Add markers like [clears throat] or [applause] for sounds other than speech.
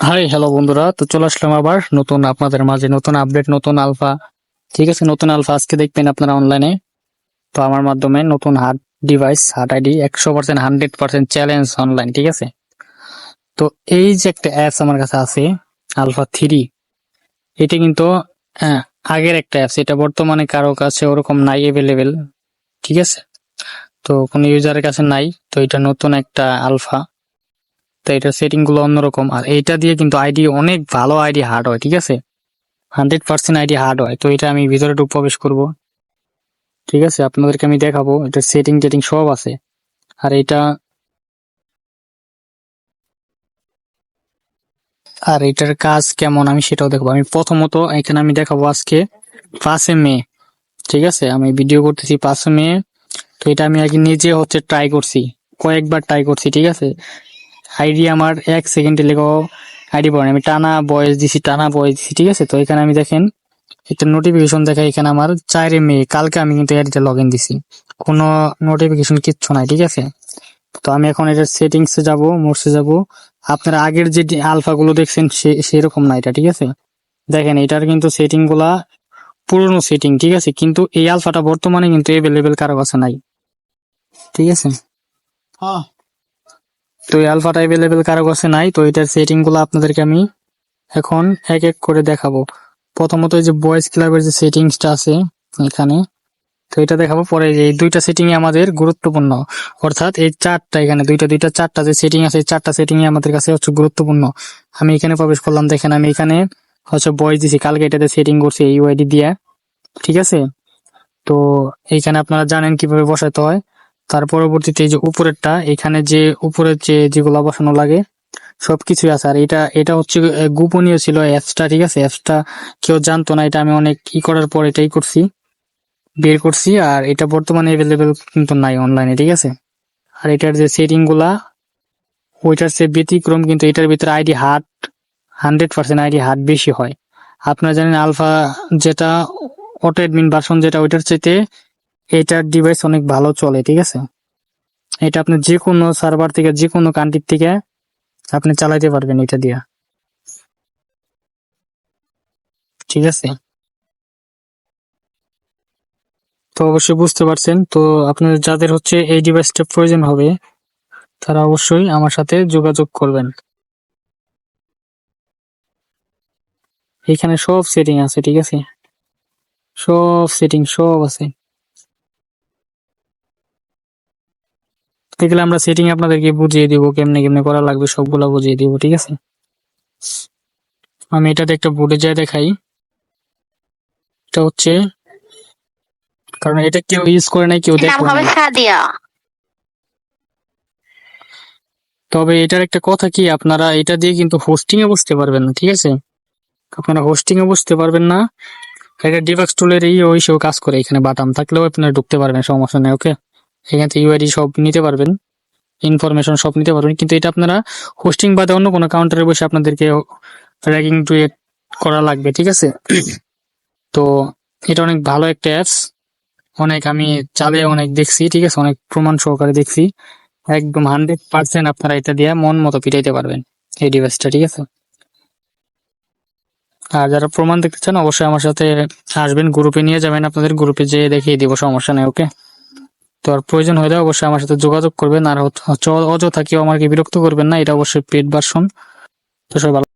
Hi hello বন্ধুরা। তো চলে আসলাম আবার নতুন আপনাদের মাঝে নতুন আপডেট নতুন আলফা ঠিক আছে নতুন আলফা আজকে দেখবেন আপনারা অনলাইনে তো আমার মাধ্যমে নতুন হার্ড ডিভাইস হার্ড আইডি একশো percent hundred percent challenge online ঠিক আছে? তো এই যে একটা অ্যাপস আমার কাছে আছে আলফা থ্রি এটা কিন্তু হ্যাঁ, আগের একটা অ্যাপস এটা বর্তমানে কারও কাছে ওরকম নাই অ্যাভেলেবেল ঠিক আছে? তো কোনো ইউজারের কাছে নাই তো এটা নতুন একটা আলফা তো এটার সেটিংগুলো অন্যরকম। আর এইটা দিয়ে কিন্তু আইডি অনেক ভালো আইডি হার্ড হয়, ঠিক আছে? হান্ড্রেড পার্সেন্ট আইডি হার্ড হয়। তো এটা আমি ভিতরে ঢুক প্রবেশ করব। ঠিক আছে? আপনাদেরকে আমি দেখাবো। এটার সেটিং টেটিং সব আছে। আর এটা আর এটার কাজ কেমন আমি সেটাও দেখব। আমি প্রথমত এখানে আমি দেখাবো আজকে পাঁচে মে। ঠিক আছে? আমি ভিডিও করতেছি পাঁচে মে। তো এটা আমি আগে নিজে হচ্ছে ট্রাই করছি। কয়েকবার ট্রাই করছি, ঠিক আছে? আইডি আমার এক সেকেন্ডে লেখাও আইডি পড়ে আমি টানা বয়স দিছি, টানা বয়স দিছি, ঠিক আছে? তো এখানে আমি দেখেন, একটা নোটিফিকেশন দেখা এখানে আমার চারে মে কালকে আমি কিন্তু আইডিতে লগ ইন দিছি। কোনো নোটিফিকেশন কিচ্ছু নাই, ঠিক আছে? তো আমি এখন এটার সেটিংস যাব মোর্সে যাব। আপনারা আগের যে আলফা গুলো দেখছেন সেরকম না এটা, ঠিক আছে? দেখেন, এটার কিন্তু সেটিংগুলা পুরনো সেটিং ঠিক আছে? কিন্তু এই আলফাটা বর্তমানে কিন্তু এভেলেবেল কারও কাছে নাই, ঠিক আছে? তো এই আলফাটা অ্যাভেলেবেল কারও কাছে নাই, তো এটার সেটিংগুলো আপনাদেরকে আমি এখন এক এক করে দেখাবো। প্রথমত যে বয়েস ক্লাবের যে সেটিংসটা আছে এখানে, তো এটা দেখাবো। পরে এই দুইটা সেটিং আমাদের গুরুত্বপূর্ণ। অর্থাৎ এই চারটা এখানে, দুইটা দুইটা, চারটা যে সেটিং আছে, এই চারটা সেটিং আমাদের কাছে হচ্ছে গুরুত্বপূর্ণ। আমি এখানে প্রবেশ করলাম, দেখেন আমি এখানে হচ্ছে বয়েস দিছি, কালকে এটাতে সেটিং করছি এই ওয়াইডি দিয়ে, ঠিক আছে? তো এইখানে আপনারা জানেন কীভাবে বসাতে হয়। তার পরবর্তীতে যে উপরেরটা, এখানে যে উপরের যে যেগুলো বসানো লাগে, সবকিছুই আছে। আর এটা এটা হচ্ছে গোপনীয় ছিল অ্যাপসটা, ঠিক আছে? অ্যাপসটা কেউ জানতো না, এটা আমি অনেক ই করার পর এটাই করছি, বের করছি, আর এটা বর্তমানে অ্যাভেলেবেল কিন্তু নাই অনলাইনে ঠিক আছে? আর এটার যে সেটিংগুলা ওইটার সে ব্যতিক্রম কিন্তু এটার ভিতরে ID hard hundred percent ID hard বেশি হয়। আপনারা জানেন, আলফা যেটা, অটো অ্যাডমিন ভার্সন যেটা, ওইটার চাইতে এটার ডিভাইস অনেক ভালো চলে, ঠিক আছে? এটা আপনি যে কোনো সার্ভার থেকে যে কোনো কান্ট্রির থেকে আপনি চালাইতে পারবেন এটা দিয়া। ঠিক আছে? তো অবশ্যই বুঝতে পারছেন। তো আপনার যাদের হচ্ছে এই ডিভাইসটা প্রয়োজন হবে, তারা অবশ্যই আমার সাথে যোগাযোগ করবেন। এখানে সব সেটিং আছে, ঠিক আছে? সব সেটিং সব আছে। এগুলো আমরা সেটিং আপনাদেরকে বুঝিয়ে দিব কেমনে কেমনে করা লাগবে সবগুলা বুঝিয়ে দিব ঠিক আছে? আমি এটাতে একটা বোর্ডে যাই দেখাই। এটা হচ্ছে কারণ এটা কেউ ইউজ করে নাই কেউ সাদিয়া? তবে এটার একটা কথা কি আপনারা এটা দিয়ে কিন্তু হোস্টিং এ বসতে পারবেন না ঠিক আছে? আপনারা হোস্টিং এ বসতে পারবেন না। এটা ডিভাক্স টুলের এই ওই সব কাজ করে এখানে বাটাম থাকলেও আপনারা ঢুকতে পারবেন সমস্যা নেই ওকে এখান থেকে ইউআইডি সব নিতে পারবেন ইনফরমেশন সব নিতে পারবেন। কিন্তু এটা আপনারা হোস্টিং বাদে অন্য কোনো কাউন্টারে বসে আপনাদেরকে র্যাগিং টুয়েট করা লাগবে, ঠিক আছে? [clears throat] তো এটা অনেক ভালো একটা অ্যাপস অনেক আমি চালে অনেক দেখছি, ঠিক আছে? অনেক প্রমাণ সহকারে দেখছি। একদম হান্ড্রেড পার্সেন্ট আপনারা এটা দিয়ে মন মতো পিটাইতে পারবেন এই ডিভাইসটা ঠিক আছে? আর যারা প্রমাণ দেখতে চান, অবশ্যই আমার সাথে আসবেন গ্রুপে নিয়ে যাবেন, আপনাদের গ্রুপে যেয়ে দেখিয়ে দিব, সমস্যা নেই ওকে তো আর প্রয়োজন হলে অবশ্যই আমার সাথে যোগাযোগ করবেন আর অযথা কেউ আমাকে বিরক্ত করবেন না, এটা অবশ্যই পেড ভার্সন তো সবাই ভালো